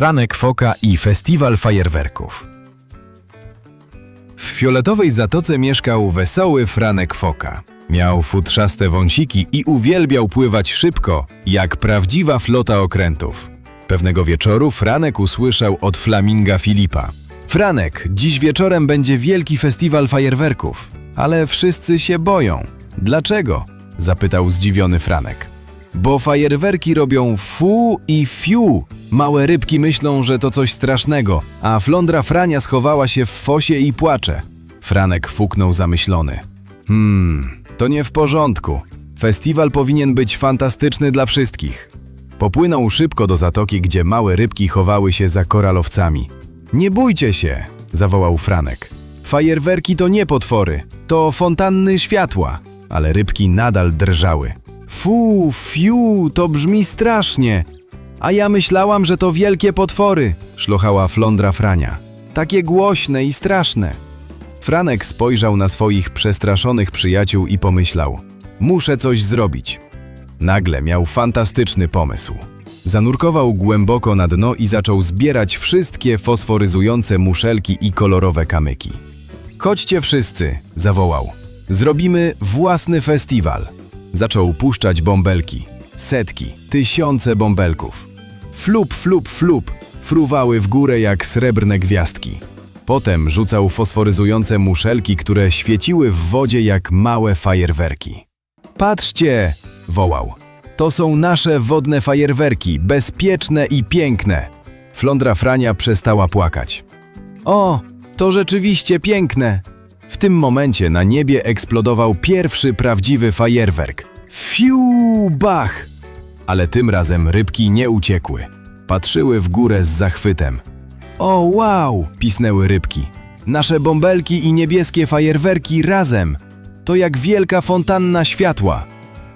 Franek Foka i Festiwal Fajerwerków. W fioletowej zatoce mieszkał wesoły Franek Foka. Miał futrzaste wąsiki i uwielbiał pływać szybko, jak prawdziwa flota okrętów. Pewnego wieczoru Franek usłyszał od flaminga Filipa. Franek, dziś wieczorem będzie wielki festiwal fajerwerków, ale wszyscy się boją. Dlaczego? zapytał zdziwiony Franek. Bo fajerwerki robią fu i fiu. Małe rybki myślą, że to coś strasznego, a flądra Frania schowała się w fosie i płacze. Franek fuknął zamyślony. Hmm, to nie w porządku. Festiwal powinien być fantastyczny dla wszystkich. Popłynął szybko do zatoki, gdzie małe rybki chowały się za koralowcami. Nie bójcie się, zawołał Franek. Fajerwerki to nie potwory, to fontanny światła, ale rybki nadal drżały. Fu, fiu, to brzmi strasznie. A ja myślałam, że to wielkie potwory, szlochała flądra Frania. Takie głośne i straszne. Franek spojrzał na swoich przestraszonych przyjaciół i pomyślał: Muszę coś zrobić. Nagle miał fantastyczny pomysł. Zanurkował głęboko na dno i zaczął zbierać wszystkie fosforyzujące muszelki i kolorowe kamyki. Chodźcie wszyscy, zawołał. Zrobimy własny festiwal. Zaczął puszczać bąbelki. Setki, tysiące bąbelków. Flup, flup, flup fruwały w górę jak srebrne gwiazdki. Potem rzucał fosforyzujące muszelki, które świeciły w wodzie jak małe fajerwerki. Patrzcie! wołał. To są nasze wodne fajerwerki, bezpieczne i piękne. Flądra Frania przestała płakać. O, to rzeczywiście piękne! W tym momencie na niebie eksplodował pierwszy prawdziwy fajerwerk. Fiu, bach! Ale tym razem rybki nie uciekły. Patrzyły w górę z zachwytem. O, wow! pisnęły rybki. Nasze bąbelki i niebieskie fajerwerki razem. To jak wielka fontanna światła.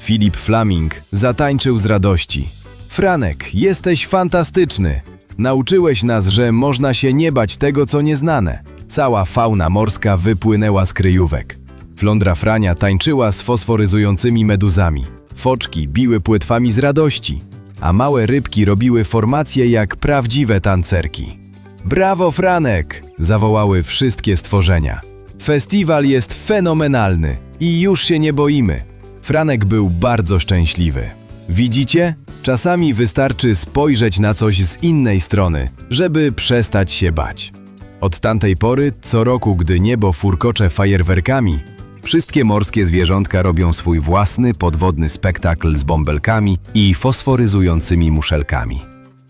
Filip Flaming zatańczył z radości. Franek, jesteś fantastyczny. Nauczyłeś nas, że można się nie bać tego, co nieznane. Cała fauna morska wypłynęła z kryjówek. Flądra Frania tańczyła z fosforyzującymi meduzami. Foczki biły płetwami z radości, a małe rybki robiły formacje jak prawdziwe tancerki. Brawo, Franek! zawołały wszystkie stworzenia. Festiwal jest fenomenalny i już się nie boimy. Franek był bardzo szczęśliwy. Widzicie? Czasami wystarczy spojrzeć na coś z innej strony, żeby przestać się bać. Od tamtej pory, co roku, gdy niebo furkocze fajerwerkami, wszystkie morskie zwierzątka robią swój własny podwodny spektakl z bąbelkami i fosforyzującymi muszelkami.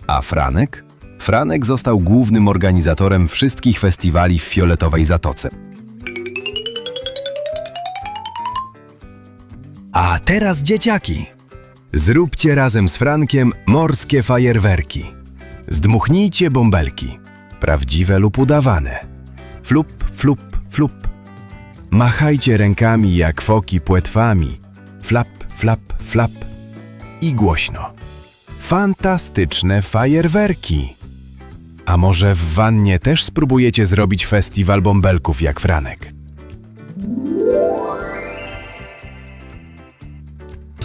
A Franek? Franek został głównym organizatorem wszystkich festiwali w Fioletowej Zatoce. A teraz dzieciaki! Zróbcie razem z Frankiem morskie fajerwerki. Zdmuchnijcie bąbelki. Prawdziwe lub udawane. Flup, flup, flup. Machajcie rękami jak foki płetwami. Flap, flap, flap. I głośno. Fantastyczne fajerwerki. A może w wannie też spróbujecie zrobić festiwal bąbelków jak Franek?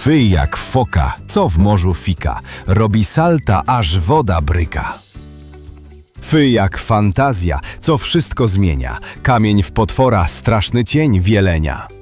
Wy jak foka, co w morzu fika, robi salta, aż woda bryka. Fy jak fantazja, co wszystko zmienia, kamień w potwora, straszny cień wielenia.